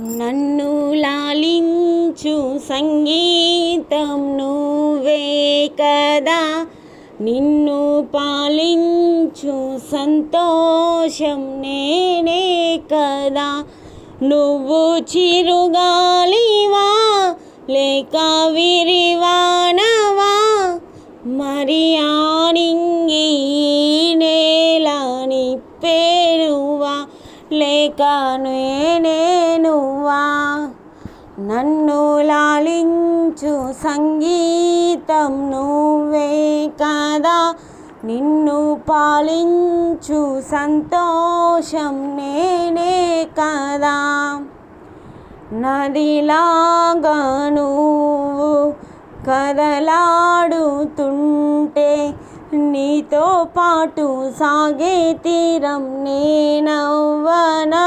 నన్ను లాలించు సంగీతం నువ్వే కదా. నిన్ను పాలించు సంతోషం నేనే కదా. నువ్వు చిరుగాలివా లేక విరివానవా? మరి ఆనింగి నేలని పే లేక నువ్వా? నన్ను లాలించు సంగీతం నువ్వే కదా. నిన్ను పాలించు సంతోషం నేనే కదా. నదిలాగా నువ్వు కదలాడుతుంటే నీతో పాటు సాగే తీరం నేనవ్వనా?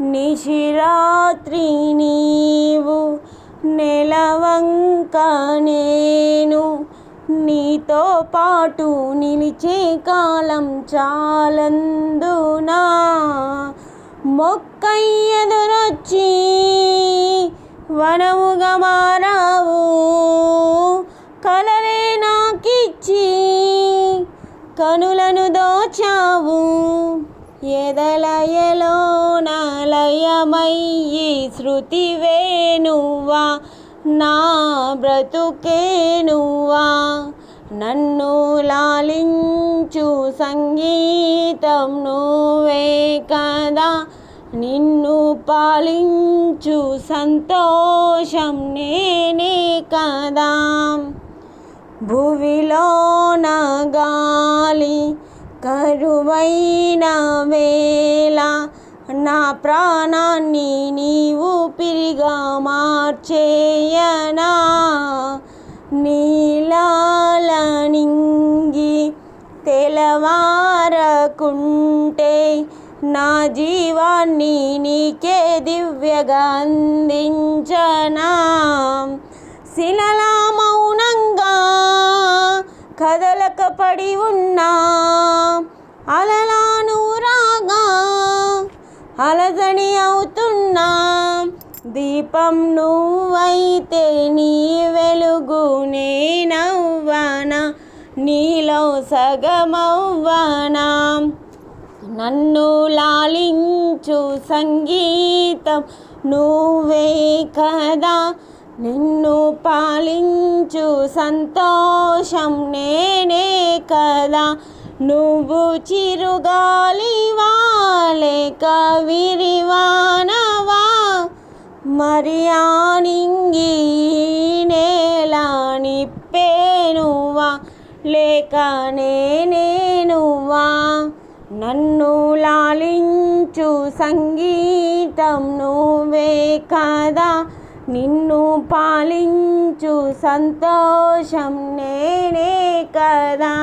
నిశిరాత్రి నీవు నెలవంక నేను నీతో పాటు నిలిచే కాలం చాలందునా? మొక్కయ్యెదురొచ్చి వనముగా మారావు కనులను దోచావు. ఎదలయలో నలయమయ్యి శృతి వేణువా నా బ్రతుకేనువా. నన్ను లాలించు సంగీతం నువ్వే కదా. నిన్ను పాలించు సంతోషం నేనే కదా. భువిలోన గాలి కరువైన వేళ నా ప్రాణాన్ని నీవు పిరిగా మార్చేయనా? నీలాలనింగి తెలవారకుంటే నా జీవాన్ని నీకే దివ్యగా అందించనా? శిలలా కదలక పడి ఉన్నా. అలలాను రాగా అలజడి అవుతున్నా. దీపం నువ్వైతే నీ వెలుగు నేనవ్వానా నీలో సగమవ్వనా? నన్ను లాలించు సంగీతం నువ్వే కదా? నిన్ను పాలించు సంతోషం నేనే కదా. నువ్వు చిరుగాలివా కవిరివానవా విరివానవా మరి ఆనింగి నేలాని పేనువా లేక నేనేనువా నన్ను లాలించు సంగీతం నువ్వే కదా. నిన్ను పాలించు సంతోషం నేనే కదా.